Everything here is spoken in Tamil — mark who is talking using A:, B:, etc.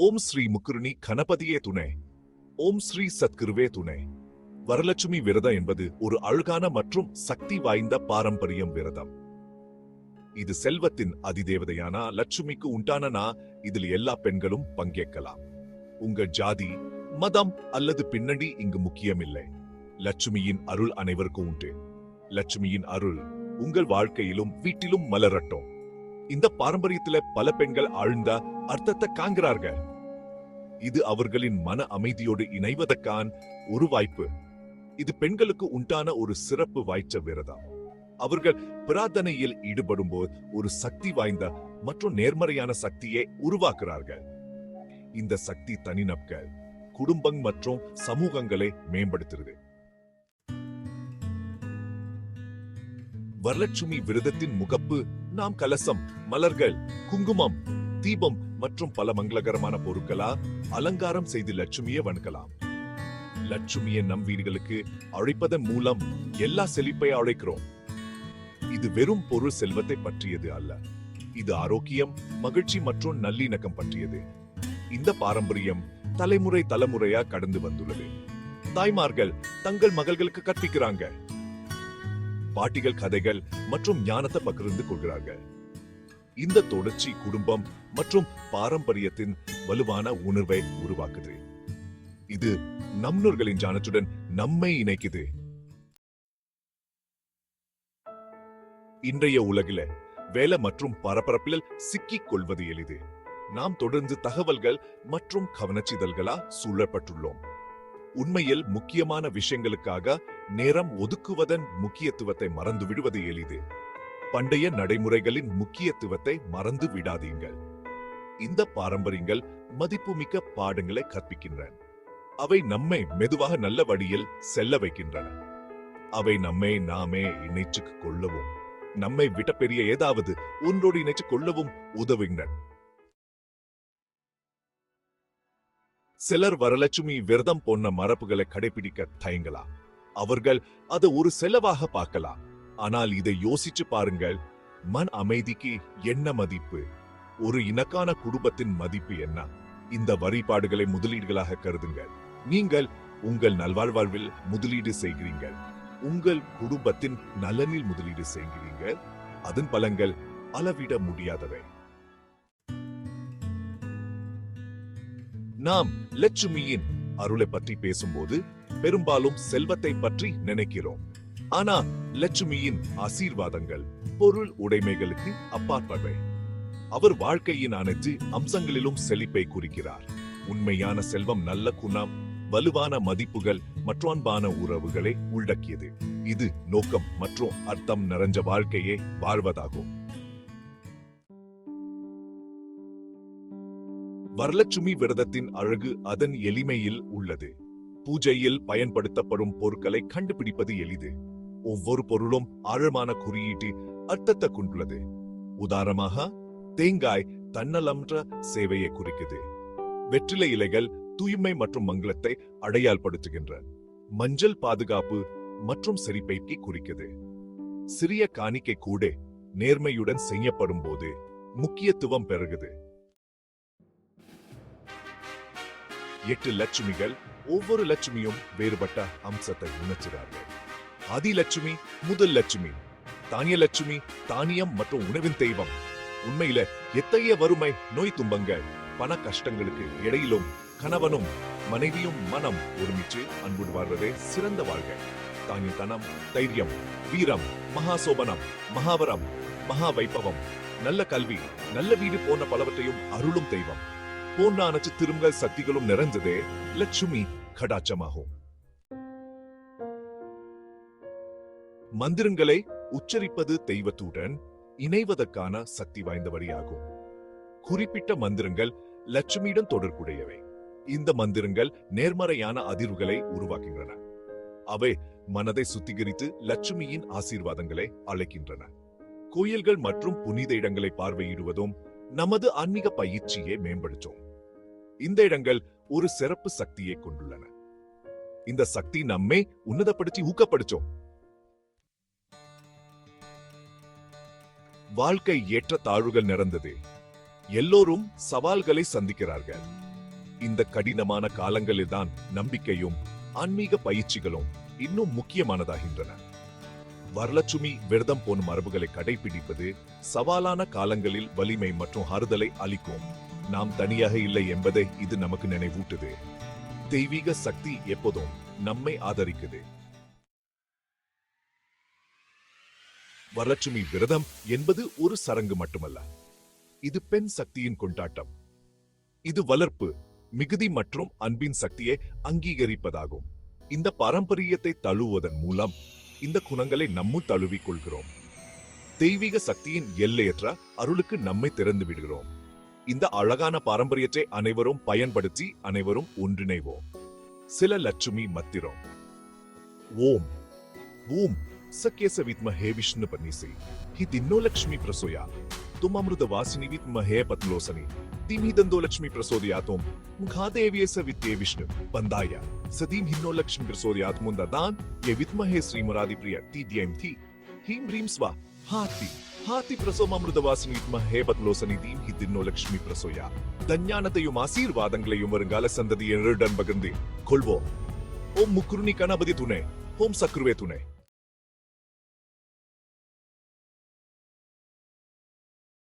A: ஓம் ஸ்ரீ முக்குருணி கணபதியே துணை. ஓம் ஸ்ரீ சத்குருவே துணை. வரலட்சுமி விரதம் என்பது ஒரு அழகான மற்றும் சக்தி வாய்ந்த பாரம்பரியம் விரதம். இது செல்வத்தின் அதிதேவதையான லட்சுமிக்கு உண்டானனா? இதில் எல்லா பெண்களும் பங்கேற்கலாம். உங்க ஜாதி மதம் அல்லது பின்னணி இங்கு முக்கியமில்லை. லட்சுமியின் அருள் அனைவருக்கும் உண்டு. லட்சுமியின் அருள் உங்கள் வாழ்க்கையிலும் வீட்டிலும் மலரட்டும். இந்த பாரம்பரியத்துல பல பெண்கள் ஆழ்ந்த அர்த்தத்தை காண்கிறார்கள். இது அவர்களின் மன அமைதியோடு இணைவதற்கான ஒரு வாய்ப்பு. இது பெண்களுக்கு உண்டான ஒரு சிறப்பு வாய்ச்ச விரதம். அவர்கள் பிரார்த்தனையில் ஈடுபடும் போது ஒரு சக்தி வாய்ந்த மற்றும் நேர்மறையான சக்தியை உருவாக்குறார்கள் இந்த சக்தி தனிநபர்கள் குடும்பம் மற்றும் சமூகங்களை மேம்படுத்துகிறது. வரலட்சுமி விரதத்தின் முகப்பு நாம் கலசம் மலர்கள் குங்குமம் தீபம் மற்றும் பல மங்களகரமான பொருட்களா அலங்காரம் செய்து லட்சுமியை வணங்கலாம். லட்சுமியை நம் வீடுகளுக்கு அழைப்பதன் மூலம் எல்லா செழிப்பை அழைக்கிறோம். இது வெறும் பொருள் செல்வத்தை பற்றியது அல்ல. இது ஆரோக்கியம் மகிழ்ச்சி மற்றும் நல்லிணக்கம் பற்றியது. இந்த பாரம்பரியம் தலைமுறை தலைமுறையா கடந்து வந்துள்ளது. தாய்மார்கள் தங்கள் மகள்களுக்கு கற்பிக்கிறாங்க. பாட்டிகள் கதைகள் மற்றும் ஞானத்தை பகிர்ந்து கொள்கிறாங்க. இந்த தொடர்ச்சி குடும்பம் மற்றும் பாரம்பரியத்தின் வலுவான உணர்வை உருவாக்குது. இது நம்மூர்களின் ஞானத்துடன் நம்மை இணைக்குது. இன்றைய உலகில வேலை மற்றும் பரபரப்பில் சிக்கிக் கொள்வது எளிது. நாம் தொடர்ந்து தகவல்கள் மற்றும் கவனச்சிதழ்களா சூழப்பட்டுள்ளோம். உண்மையில் முக்கியமான விஷயங்களுக்காக நேரம் ஒதுக்குவதன் முக்கியத்துவத்தை மறந்து விடுவது எளிது. பண்டைய நடைமுறைகளின் முக்கியத்துவத்தை மறந்து விடாதீங்கள் இந்த பாரம்பரியங்கள் மதிப்புமிக்க பாடங்களை கற்பிக்கின்றன. அவை நம்மை மெதுவாக நல்ல வழியில் செல்ல வைக்கின்றன. அவை நம்மை நாமே இணைச்சு கொள்ளவும் நம்மை விட்ட பெரிய ஏதாவது ஒன்றோடு இணைச்சு கொள்ளவும் உதவுகின்றன. சிலர் வரலட்சுமி விரதம் போன்ற மரபுகளை கடைபிடிக்க தயங்கலாம். அவர்கள் அதை ஒரு செலவாக பார்க்கலாம். ஆனால் இதை யோசிச்சு பாருங்கள் மன் அமைதிக்கு என்ன மதிப்பு? ஒரு இனக்கான குடும்பத்தின் மதிப்பு என்ன? இந்த வழிபாடுகளை முதலீடுகளாக கருதுங்கள். நீங்கள் உங்கள் நல்வாழ்வாழ்வில் முதலீடு செய்கிறீர்கள். உங்கள் குடும்பத்தின் நலனில் முதலீடு செய்கிறீர்கள். அதன் பலங்கள் அளவிட முடியாதவை. நாம் லட்சுமியின் அருளை பற்றி பேசும்போது பெரும்பாலும் செல்வத்தை பற்றி நினைக்கிறோம். ஆனா லட்சுமியின் ஆசீர்வாதங்கள் பொருள் உடைமைகளுக்கு அப்பாற்பவை. அவர் வாழ்க்கையின் அனைத்து அம்சங்களிலும் செழிப்பை குறிக்கிறார். உண்மையான செல்வம் நல்ல குணம் வலுவான மதிப்புகள் மற்றும் அன்பான உறவுகளை உள்ளடக்கியது. இது நோக்கம் மற்றும் அர்த்தம் நிறைஞ்ச வாழ்க்கையை வாழ்வதாகும். வரலட்சுமி விரதத்தின் அழகு அதன் எளிமையில் உள்ளது. பூஜையில் பயன்படுத்தப்படும் பொருட்களை கண்டுபிடிப்பது எளிது. ஒவ்வொரு பொருளும் ஆழமான குறியீட்டு அர்த்தத்தை கொண்டுள்ளது. உதாரணமாக தேங்காய் தன்னலம்ன்ற சேவையை குறிக்குது. வெற்றிலை இலைகள் தூய்மை மற்றும் மங்களத்தை அடையாளப்படுத்துகின்றன மஞ்சள் பாதுகாப்பு மற்றும் செறிப்பைக்கு குறிக்குது. சிறிய காணிக்கை கூட நேர்மையுடன் செய்யப்படும் போது முக்கியத்துவம் பெறுகிறது எட்டு லட்சுமிகள் ஒவ்வொரு லட்சுமியும் வேறுபட்ட அம்சத்தை உணர்த்துகிறார்கள் அதிலட்சுமி முதல் லட்சுமி. தானிய லட்சுமி தானியம் மற்றும் உணவின் தெய்வம். உண்மையில எத்தகைய வறுமை நோய் துன்பங்கள் பண கஷ்டங்களுக்கு இடையிலும் கணவனும் மனைவியும் மனம் ஒருமிச்சு அன்புடு வாழ்வதே சிறந்த வாழ்க்கை. தானிய தைரியம் வீரம் மகாசோபனம் மகாவரம் மகா வைபவம் நல்ல கல்வி நல்ல வீடு போன்ற பலவற்றையும் அருளும் தெய்வம். போன்ற அனைத்து சக்திகளும் நிறைந்ததே லட்சுமி கடாச்சமாகும் மந்திரங்களை உச்சரிப்பது தெய்வத்துடன் இணைவதற்கான சக்தி வாய்ந்த வழியாகும். குறிப்பிட்ட மந்திரங்கள் லட்சுமியிடம் தொடர்புடையவை. இந்த மந்திரங்கள் நேர்மறையான அதிர்வுகளை உருவாக்குகின்றன. அவை மனதை சுத்திகரித்து லட்சுமியின் ஆசீர்வாதங்களை அழைக்கின்றன. கோயில்கள் மற்றும் புனித இடங்களை பார்வையிடுவதும் நமது ஆன்மீக பயிற்சியை மேம்படுத்தும். இந்த இடங்கள் ஒரு சிறப்பு சக்தியை கொண்டுள்ளன. இந்த சக்தி நம்மை உன்னதப்படுத்தி ஊக்கப்படுத்தும். வாழ்க்கை ஏற்ற தாழ்வுகள் நிறந்தது எல்லோரும் சவால்களை சந்திக்கிறார்கள். இந்த கடினமான காலங்களில்தான் நம்பிக்கையும் ஆன்மீக பயிற்சிகளும் இன்னும் முக்கியமானதாகின்றன. வரலட்சுமி விரதம் போன மரபுகளை கடைபிடிப்பது சவாலான காலங்களில் வலிமை மற்றும் ஆறுதலை அளிக்கும். நாம் தனியாக இல்லை என்பதை இது நமக்கு நினைவூட்டுது. தெய்வீக சக்தி எப்போதும் நம்மை ஆதரிக்குது. வரலட்சுமி விரதம் என்பது ஒரு சரங்கு மட்டுமல்ல. இது பெண் சக்தியின் கொண்டாட்டம். இது வளர்ப்பு மிகுதி மற்றும் அன்பின் சக்தியை அங்கீகரிப்பதாகும். இந்த பாரம்பரியத்தை தழுவுவதன் மூலம் இந்த குணங்களை நம்மும் தழுவிக் கொள்கிறோம் தெய்வீக சக்தியின் எல்லையற்ற அருளுக்கு நம்மை திறந்து விடுகிறோம். இந்த அழகான பாரம்பரியத்தை அனைவரும் பயன்படுத்தி அனைவரும் ஒன்றிணைவோம். சில லட்சுமி மத்திரம். ஓம். ஓம். சக்கிய வித்மஹே விஷ்ணு பன்னிசி ஹி தின்னோ லக்ஷ்மி பிரசோயா. தும் அமிர்த வாசினி வித்மஹே பத்லோசனி സതീംഹിതന്തോലക്ഷ്മി പ്രസോദയാത്വം മുഖാദേവിയസ വിദ്യേ വിഷ്ണു പന്തായ സതീംഹിന്നോലക്ഷ്മി പ്രസോദയാത്മം ദദാൻ യ വിദ്മഹേ ശ്രീമുരാദിപ്രിയ തീദ്യം തി ഹീം ഹ്രീം സ്വ ഹാത്തി ഹാത്തി പ്രസോമാമൃതവാസിനി വിദ്മഹേ പത്ലോസനി തീം ഹിതിന്നോലക്ഷ്മി പ്രസോയ തഞ്ഞാനത്തെയും ആശീർവാദങ്ങളെയും വരുംകാല സന്തതിയെ പകർന്ന് കൊൾവോ ഓം മുക്കുരുണി കണപതി തുണേ ഓം സക്രുവേ തുണേ